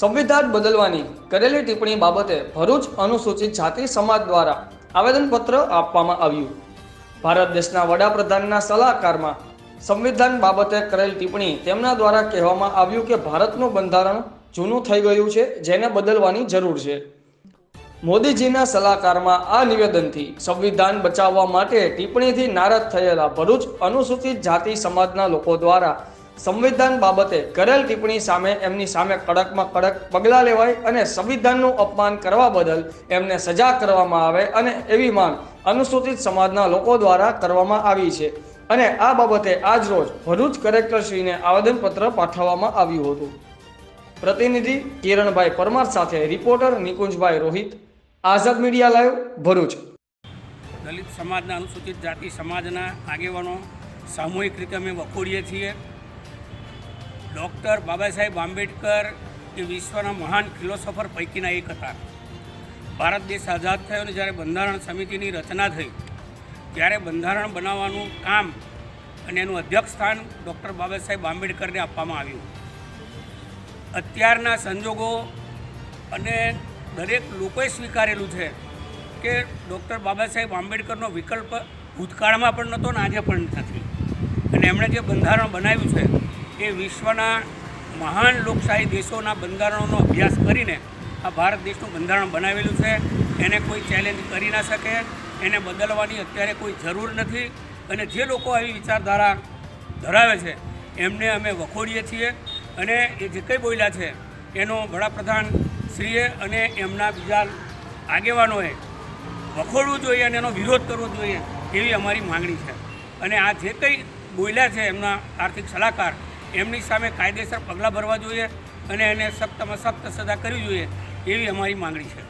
સંવિધાન બદલવાની કરેલી ટિપ્પણી બાબતે ભરૂચ અનુસૂચિત જાતિ સમાજ દ્વારા આવેદનપત્ર આપવામાં આવ્યું. ભારત દેશના વડાપ્રધાનના સલાહકારમાં સંવિધાન બાબતે કરેલ ટિપ્પણી તેમના દ્વારા કહેવામાં આવ્યું કે ભારતનું બંધારણ જૂનું થઈ ગયું છે, જેને બદલવાની જરૂર છે. મોદીજીના સલાહકારમાં આ નિવેદનથી સંવિધાન બચાવવા માટે ટિપ્પણીથી નારાજ થયેલા ભરૂચ અનુસૂચિત જાતિ સમાજના લોકો દ્વારા સંવિધાન બાબતે કરેલ ટિપ્પણી સામે એમની સામે કડકમાં કડક પગલાં લેવાય અને સંવિધાનનું અપમાન કરવા બદલ એમને સજા કરવામાં આવે અને એવી માંગ અનુસૂચિત સમાજના લોકો દ્વારા કરવામાં આવી છે. અને આ બાબતે આજ રોજ ભરૂચ કલેક્ટરશ્રીને આવેદનપત્ર પાઠવવામાં આવ્યું હતું. પ્રતિનિધિ કિરણભાઈ પરમાર સાથે reporter Nikunjbhai Rohit, Azad media live, Bharuch. દલિત સમાજના અનુસૂચિત જાતિ સમાજના આગેવાનો સામૂહિક રીતે અમે વખોડીએ છીએ. ડૉક્ટર બાબા સાહેબ આંબેડકર એ વિશ્વના મહાન ફિલોસોફર પૈકીના એક હતા. ભારત દેશ આઝાદ થયો અને જ્યારે બંધારણ સમિતિની રચના થઈ, ત્યારે બંધારણ બનાવવાનું કામ અને એનું અધ્યક્ષ સ્થાન ડૉક્ટર બાબા સાહેબ આંબેડકરને આપવામાં આવ્યું. અત્યારના સંજોગો અને દરેક લોકોએ સ્વીકારેલું છે કે ડૉક્ટર બાબા સાહેબ આંબેડકરનો વિકલ્પ ભૂતકાળમાં પણ નહોતો ને આજે પણ નથી. અને એમણે જે બંધારણ બનાવ્યું છે એ વિશ્વના મહાન લોકશાહી દેશોના બંધારણોનો અભ્યાસ કરીને આ ભારત દેશનું બંધારણ બનાવેલું છે. એને કોઈ ચેલેન્જ કરી ના શકે. એને બદલવાની અત્યારે કોઈ જરૂર નથી. અને જે લોકો આવી વિચારધારા ધરાવે છે, એમને અમે વખોડીએ છીએ. અને એ જે કંઈ બોલ્યા છે, એનો વડાપ્રધાન શ્રીએ અને એમના બીજા આગેવાનોએ વખોડવું જોઈએ અને એનો વિરોધ કરવો જોઈએ એવી અમારી માંગણી છે. અને આ જે કંઈ બોલ્યા છે એમના આર્થિક સલાહકાર એમની સામે કાયદેસર પગલાં ભરવા જોઈએ અને એને સખ્તમાં સખ્ત સજા કરવી જોઈએ એવી અમારી માંગણી છે.